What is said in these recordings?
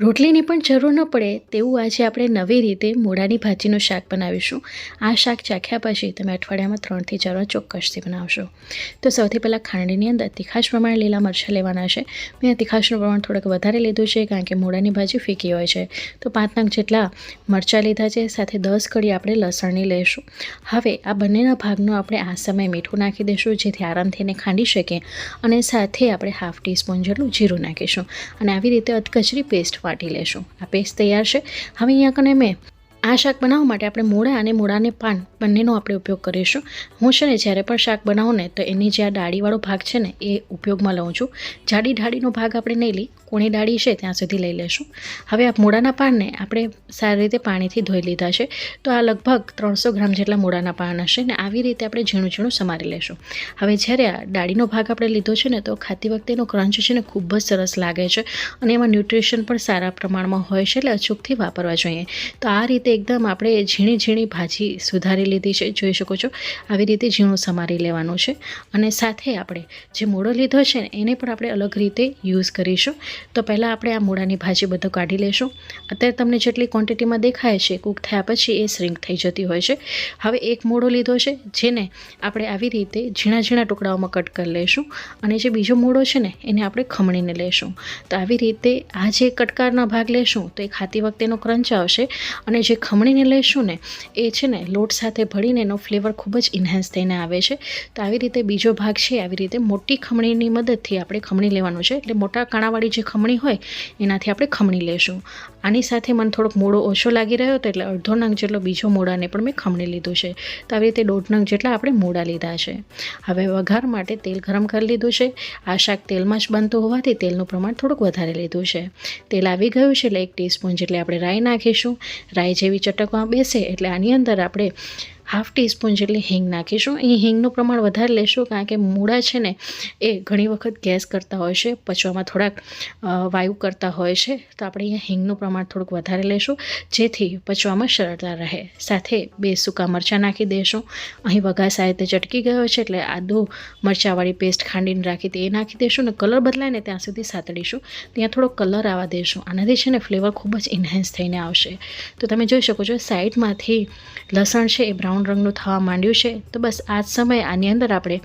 રોટલીની પણ જરૂર ન પડે તેવું આજે આપણે નવી રીતે મૂળાની ભાજીનું શાક બનાવીશું. આ શાક ચાખ્યા પછી તમે અઠવાડિયામાં ત્રણથી ચાર ચોક્કસથી બનાવશો. તો સૌથી પહેલાં ખાંડની અંદર તીખાશ પ્રમાણે લીલા મરચાં લેવાના છે. મેં તીખાશનું પ્રમાણ થોડુંક વધારે લીધું છે કારણ કે મૂળાની ભાજી ફીકી હોય છે. તો પાંચ નંગ જેટલા મરચાં લીધા છે, સાથે દસ કડી આપણે લસણની લઈશું હવે આ બંનેના ભાગનું આપણે આ સમયે મીઠું નાખી દઈશું, જેથી આરામથી એને ખાંડી શકીએ અને સાથે આપણે હાફ ટીસ્પૂન જેટલું જીરું નાખીશું. અને આવી રીતે અધકચરી પેસ્ટ વાટી લેશું. આ પેસ્ટ તૈયાર છે. હવે અહીંયા કને મેં આ શાક બનાવવા માટે આપણે મૂળા અને મૂળાને પાન બંનેનો આપણે ઉપયોગ કરીશું. હું છે ને જ્યારે પણ શાક બનાવું ને, તો એની જે આ ડાળીવાળો ભાગ છે ને, એ ઉપયોગમાં લઉં છું. જાડી ડાળીનો ભાગ આપણે નહીં લઈ, કોણી ડાળી છે ત્યાં સુધી લઈ લેશું. હવે આ મૂળાના પાનને આપણે સારી રીતે પાણીથી ધોઈ લીધા છે. તો આ લગભગ ત્રણસો ગ્રામ જેટલા મૂળાના પાન હશે ને, આવી રીતે આપણે ઝીણું ઝીણું સમારી લેશું. હવે જ્યારે આ ડાળીનો ભાગ આપણે લીધો છે ને, તો ખાતી વખતે એનો ક્રંચ છે ને, ખૂબ જ સરસ લાગે છે. અને એમાં ન્યુટ્રિશન પણ સારા પ્રમાણમાં હોય છે એટલે અચૂકથી વાપરવા જોઈએ. તો આ રીતે એકદમ આપણે ઝીણી ઝીણી ભાજી સુધારી લીધી છે, જોઈ શકો છો. આવી રીતે ઝીણું સમારી લેવાનું છે અને સાથે આપણે જે મૂળો લીધો છે ને, એને પણ આપણે અલગ રીતે યુઝ કરીશું. તો પહેલાં આપણે આ મૂળાની ભાજી બધું કાઢી લેશું. અત્યારે તમને જેટલી ક્વોન્ટિટીમાં દેખાય છે કૂક થયા પછી એ શ્રિંક થઈ જતી હોય છે. હવે એક મૂળો લીધો છે, જેને આપણે આવી રીતે ઝીણા ઝીણા ટુકડાઓમાં કટ કરી લઈશું અને જે બીજો મૂળો છે ને, એને આપણે ખમણીને લેશું. તો આવી રીતે આ જે કટકારના ભાગ લેશું, તો એ ખાતી વખતેનો ક્રંચ આવશે અને જે ખમણીને લેશું ને, એ છે ને લોટ સાથે ભળીને એનો ફ્લેવર ખૂબ જ ઇન્હાન્સ થઈને આવે છે. તો આવી રીતે બીજો ભાગ છે, આવી રીતે મોટી ખમણીની મદદથી આપણે ખમણી લેવાનું છે. એટલે મોટા કાણાવાળી જે ખમણી હોય, એનાથી આપણે ખમણી લેશું. આની સાથે મને થોડોક મોડો ઓછો લાગી રહ્યો હતો એટલે અડધો નંગ જેટલો બીજો મોડાને પણ મેં ખમણી લીધું છે. તો આવી રીતે દોઢ નંગ જેટલા આપણે મોડા લીધા છે. હવે વઘાર માટે તેલ ગરમ કરી લીધું છે. આ શાક તેલમાં જ બનતું હોવાથી તેલનું પ્રમાણ થોડુંક વધારે લીધું છે. તેલ આવી ગયું છે એટલે એક ટીસ્પૂન જેટલી આપણે રાઈ નાખીશું. રાઈ જેવી ચટકવા બેસે એટલે આની અંદર આપણે હાફ ટીસ્પૂન જેટલી હિંગ નાખીશું. અહીં હિંગનું પ્રમાણ વધારે લેશું કારણ કે મૂળા છે ને, એ ઘણી વખત ગેસ કરતા હોય છે, પચવામાં થોડાક વાયુ કરતા હોય છે, તો આપણે અહીંયા હિંગનું પ્રમાણ થોડુંક વધારે લેશું, જેથી પચવામાં સરળતા રહે. સાથે બે સૂકા મરચાં નાખી દઈશું અહીં વઘાસ આ રીતે ચટકી ગયો છે એટલે આદુ મરચાંવાળી પેસ્ટ ખાંડીને રાખી તે નાખી દઈશું ને કલર બદલાય ને ત્યાં સુધી સાતડીશું. ત્યાં થોડો કલર આવવા દઈશું આનાથી છે ને ફ્લેવર ખૂબ જ ઇન્હેન્સ થઈને આવશે. તો તમે જોઈ શકો છો સાઈડમાંથી લસણ છે એ બ્રાઉન રંગનું થવા માંડ્યું છે. તો બસ આ જ સમયે આની અંદર આપણે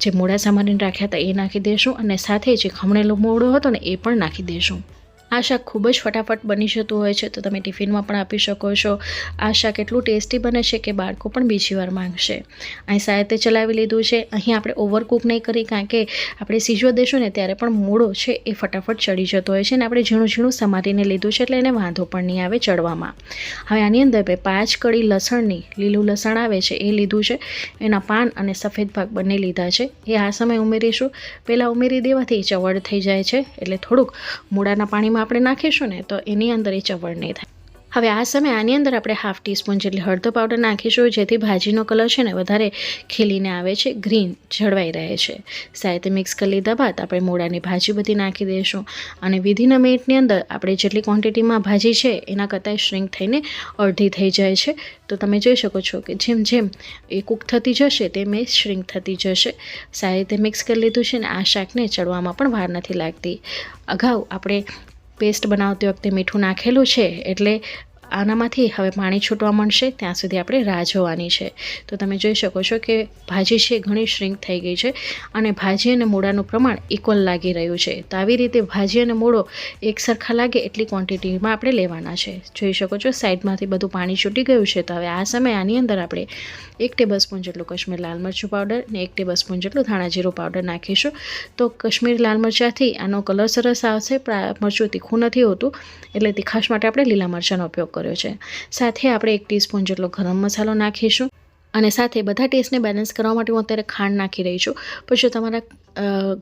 જે મોડા સામાન રાખ્યા હતા એ નાખી દઈશું અને સાથે જે ખમણેલો મોડો હતો ને એ પણ નાખી દઈશું આ શાક ખૂબ જ ફટાફટ બની જતું હોય છે, તો તમે ટિફિનમાં પણ આપી શકો છો. આ શાક એટલું ટેસ્ટી બને છે કે બાળકો પણ બીજી વાર માંગશે. અહીં સાયતે ચલાવી લીધું છે. અહીં આપણે ઓવરકુક નહીં કરી, કારણ કે આપણે સીજો દઈશું ને ત્યારે પણ મૂળો છે એ ફટાફટ ચડી જતો હોય છે અને આપણે ઝીણું ઝીણું સમારીને લીધું છે એટલે એને વાંધો પણ નહીં આવે ચડવામાં. હવે આની અંદર મેં પાંચ કડી લસણની લીલું લસણ આવે છે એ લીધું છે. એના પાન અને સફેદ ભાગ બંને લીધા છે. એ આ સમયે ઉમેરીશું. પહેલાં ઉમેરી દેવાથી ચવડ થઈ જાય છે, એટલે થોડુંક મૂળાના પાણીમાં આપણે નાખીશું ને, તો એની અંદર એ ચવડ નહીં થાય. હવે આ સમયે આની અંદર આપણે હાફ ટીસ્પૂન જેટલી હળદર પાવડર નાખીશું, જેથી ભાજીનો કલર છે ને વધારે ખીલીને આવે છે, ગ્રીન જળવાઈ રહે છે. સાથે મિક્સ કરી લીધા બાદ આપણે મોડાની ભાજી બધી નાખી દઈશું અને વિધિન મિનિટની અંદર આપણે જેટલી ક્વોન્ટિટીમાં ભાજી છે, એના કરતાં શ્રિંક થઈને અડધી થઈ જાય છે. તો તમે જોઈ શકો છો કે જેમ જેમ એ કૂક થતી જશે, તેમ એ શ્રિંક થતી જશે. સારી રીતે મિક્સ કરી લીધું છે ને, આ શાકને ચડવામાં પણ વાર નથી લાગતી. અગાઉ આપણે પેસ્ટ બનાવતી વખતે મીઠું નાખેલું છે એટલે આનામાંથી હવે પાણી છૂટવા મળશે, ત્યાં સુધી આપણે રાહ જોવાની છે. તો તમે જોઈ શકો છો કે ભાજી છે, ઘણી શ્રિંક થઈ ગઈ છે અને ભાજી અને મૂળાનું પ્રમાણ ઇક્વલ લાગી રહ્યું છે. તો આવી રીતે ભાજી અને મૂળો એક સરખા લાગે એટલી ક્વોન્ટિટીમાં આપણે લેવાના છે. જોઈ શકો છો સાઈડમાંથી બધું પાણી છૂટી ગયું છે. તો હવે આ સમયે આની અંદર આપણે એક ટેબલ સ્પૂન જેટલું કશ્મીર લાલ મરચું પાવડર અને એક ટેબલ સ્પૂન જેટલું ધાણા જીરું પાવડર નાખીશું. તો કશ્મીર લાલ મરચાંથી આનો કલર સરસ આવશે મરચું તીખું નથી હોતું, એટલે તીખાશ માટે આપણે લીલા મરચાંનો ઉપયોગ કર્યો છે. સાથે આપણે એક ટીસ્પૂન જેટલો ગરમ મસાલો નાખીશું. અને સાથે બધા ટેસ્ટને બેલેન્સ કરવા માટે હું અત્યારે ખાંડ નાખી રહી છું. પણ તમારા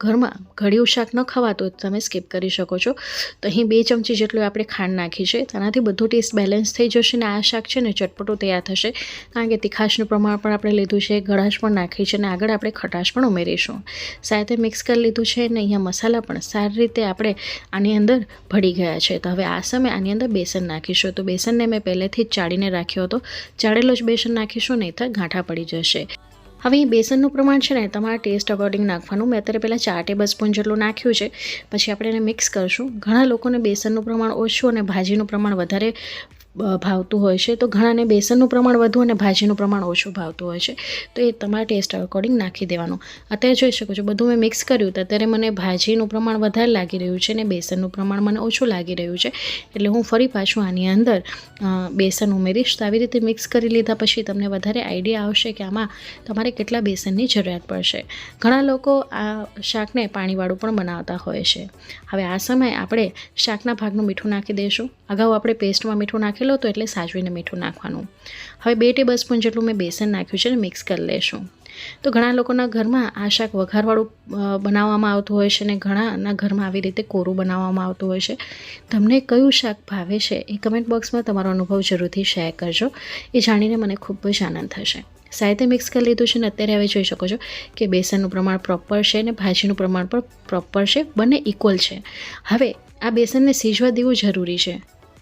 ઘરમાં ઘડિયું શાક ન ખવાતું તો તમે સ્કીપ કરી શકો છો. તો અહીં બે ચમચી જેટલું આપણે ખાંડ નાખી છે. તેનાથી બધું ટેસ્ટ બેલેન્સ થઈ જશે ને આ શાક છે ને ચટપટું તૈયાર થશે. કારણ કે તીખાશનું પ્રમાણ પણ આપણે લીધું છે, ગળાશ પણ નાખી છે અને આગળ આપણે ખટાશ પણ ઉમેરીશું. સાથે મિક્સ કરી લીધું છે અને અહીંયા મસાલા પણ સારી રીતે આપણે આની અંદર ભળી ગયા છે. તો હવે આ સમયે આની અંદર બેસન નાખીશું. તો બેસનને મેં પહેલેથી જ ચાળીને રાખ્યો હતો. ચાળેલો જ બેસન નાખીશું નહીં તો ગાંઠા પડી જશે. હવે એ બેસનનું પ્રમાણ છે ને, તમારા ટેસ્ટ અકોર્ડિંગ નાખવાનું. મેં અત્યારે પહેલાં ચાર ટેબલ સ્પૂન જેટલું નાખ્યું છે. પછી આપણે એને મિક્સ કરશું. ઘણા લોકોને બેસનનું પ્રમાણ ઓછું અને ભાજીનું પ્રમાણ વધારે ભાવતું હોય છે, તો ઘણાને બેસનનું પ્રમાણ વધુ અને ભાજીનું પ્રમાણ ઓછું ભાવતું હોય છે. તો એ તમારા ટેસ્ટ અકોર્ડિંગ નાખી દેવાનું. અત્યારે જોઈ શકો છો, બધું મેં મિક્સ કર્યું તો અત્યારે મને ભાજીનું પ્રમાણ વધારે લાગી રહ્યું છે અને બેસનનું પ્રમાણ મને ઓછું લાગી રહ્યું છે. એટલે હું ફરી પાછું આની અંદર બેસન ઉમેરીશ. તો આવી રીતે મિક્સ કરી લીધા પછી તમને વધારે આઈડિયા આવશે કે આમાં તમારે કેટલા બેસનની જરૂરિયાત પડશે. ઘણા લોકો આ શાકને પાણીવાળું પણ બનાવતા હોય છે. હવે આ સમયે આપણે શાકના ભાગનું મીઠું નાખી દઈશું. અગાઉ આપણે પેસ્ટમાં મીઠું નાખેલું હતો એટલે સાચવીને મીઠું નાખવાનું. હવે બે ટેબલ સ્પૂન જેટલું મેં બેસન નાખ્યું છે અને મિક્સ કરી લેશું. તો ઘણા લોકોના ઘરમાં આ શાક વઘારવાળું બનાવવામાં આવતું હોય છે અને ઘણાના ઘરમાં આવી રીતે કોરું બનાવવામાં આવતું હોય છે. તમને કયું શાક ભાવે છે એ કમેન્ટ બોક્સમાં તમારો અનુભવ જરૂરથી શેર કરજો. એ જાણીને મને ખૂબ જ આનંદ થશે. સાહિત્ય મિક્સ કરી લીધું છે ને અત્યારે હવે જોઈ શકો છો કે બેસનનું પ્રમાણ પ્રોપર છે અને ભાજીનું પ્રમાણ પણ પ્રોપર છે, બંને ઇક્વલ છે. હવે આ બેસનને સીજવા દેવું જરૂરી છે.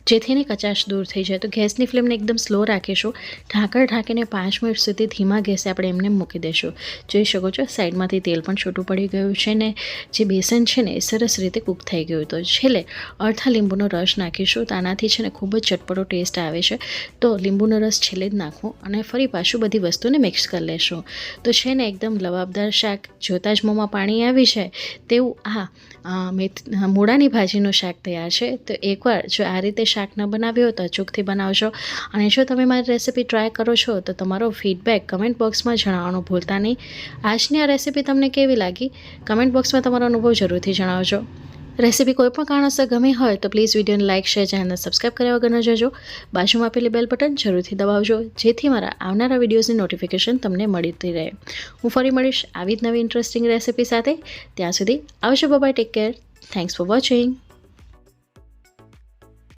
જેથી એની કચાશ દૂર થઈ જાય. તો ગેસની ફ્લેમને એકદમ સ્લો રાખીશું. ઢાંકણ ઢાંકીને પાંચ મિનિટ સુધી ધીમા ગેસે આપણે એમને મૂકી દઈશું. જોઈ શકો છો, સાઈડમાંથી તેલ પણ છૂટું પડી ગયું છે ને જે બેસન છે ને એ સરસ રીતે કૂક થઈ ગયું. તો છેલ્લે અડધા લીંબુનો રસ નાખીશું. તો આનાથી છે ને ખૂબ જ ચટપટો ટેસ્ટ આવે છે. તો લીંબુનો રસ છેલ્લે જ નાખવું અને ફરી પાછું બધી વસ્તુને મિક્સ કરી લેશું. તો છે ને એકદમ લવાબદાર શાક જોતાં જ મોંમાં પાણી આવી જાય તેવું આ મેથ મૂળાની ભાજીનું શાક તૈયાર છે. તો એકવાર જો આ રીતે શાક ન બનાવ્યું હોય તો અચૂકથી બનાવજો અને જો તમે મારી રેસિપી ટ્રાય કરો છો, તો તમારો ફીડબેક કમેન્ટ બોક્સમાં જણાવવાનું ભૂલતા નહીં. આજની આ રેસીપી તમને કેવી લાગી? કમેન્ટ બોક્સમાં તમારો અનુભવ જરૂરથી જણાવજો. રેસીપી કોઈ પણ કારણસર ગમી હોય, તો પ્લીઝ વિડીયોને લાઇક શેર ચેનલને સબસ્ક્રાઈબ કર્યા વગર ન જજો. બાજુમાં આપેલી બેલ બટન જરૂરથી દબાવજો, જેથી મારા આવનારા વિડીયોઝની નોટિફિકેશન તમને મળતી રહે. હું ફરી મળીશ આવી જ નવી ઇન્ટરેસ્ટિંગ રેસિપી સાથે. ત્યાં સુધી આવજો bye take care thanks for watching